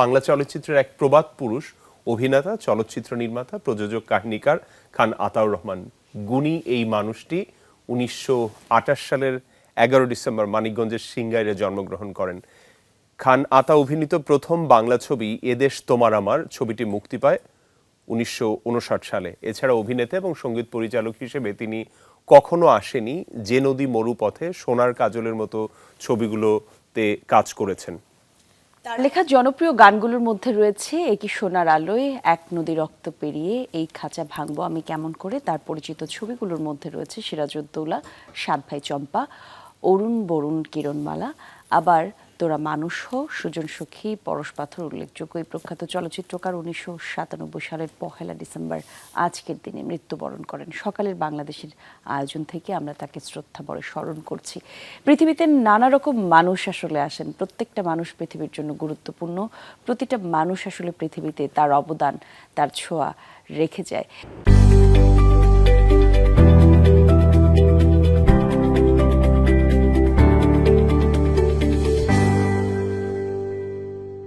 বাংলা চলচ্চিত্রের এক প্রবাদ পুরুষ, অভিনেতা, চলচ্চিত্র নির্মাতা, প্রযোজক, কাহিনীকার খান আতাউর রহমান। গুণী এই মানুষটি উনিশশো আঠাশ সালের এগারো ডিসেম্বর মানিকগঞ্জের সিংগাইরে জন্মগ্রহণ করেন। খান আতা অভিনীত প্রথম বাংলা ছবি এদেশ তোমার আমার ছবিটি মুক্তি পায় উনিশশো উনষাট সালে। এছাড়া অভিনেতা এবং সংগীত পরিচালক হিসেবে তিনি কখনো আসেনি, যে নদী মরুপথে সোনার কাজলের মতো ছবিগুলোতে কাজ করেছেন। তার লেখা জনপ্রিয় গানগুলোর মধ্যে রয়েছে একই সোনার আলোয়, এক নদী রক্ত পেরিয়ে, এই খাঁচা ভাঙবো আমি কেমন করে? তার পরিচিত ছবিগুলোর মধ্যে রয়েছে সিরাজউদ্দৌলা, সাত ভাই চম্পা, অরুণ বরুণ কিরণমালা, আবার তোরা মানুষ হো, সুজন সখী, পরশ পাথর, উল্লেখযোগ্য এই প্রখ্যাত চলচ্চিত্রকার উনিশশো সাতানব্বই সালের পহেলা ডিসেম্বর আজকের দিনে মৃত্যুবরণ করেন। সকালের বাংলাদেশের আয়োজন থেকে আমরা তাকে শ্রদ্ধা বড় স্মরণ করছি। পৃথিবীতে নানা রকম মানুষ আসলে আসেন। প্রত্যেকটা মানুষ পৃথিবীর জন্য গুরুত্বপূর্ণ। প্রতিটা মানুষ আসলে পৃথিবীতে তার অবদান, তার ছোঁয়া রেখে যায়।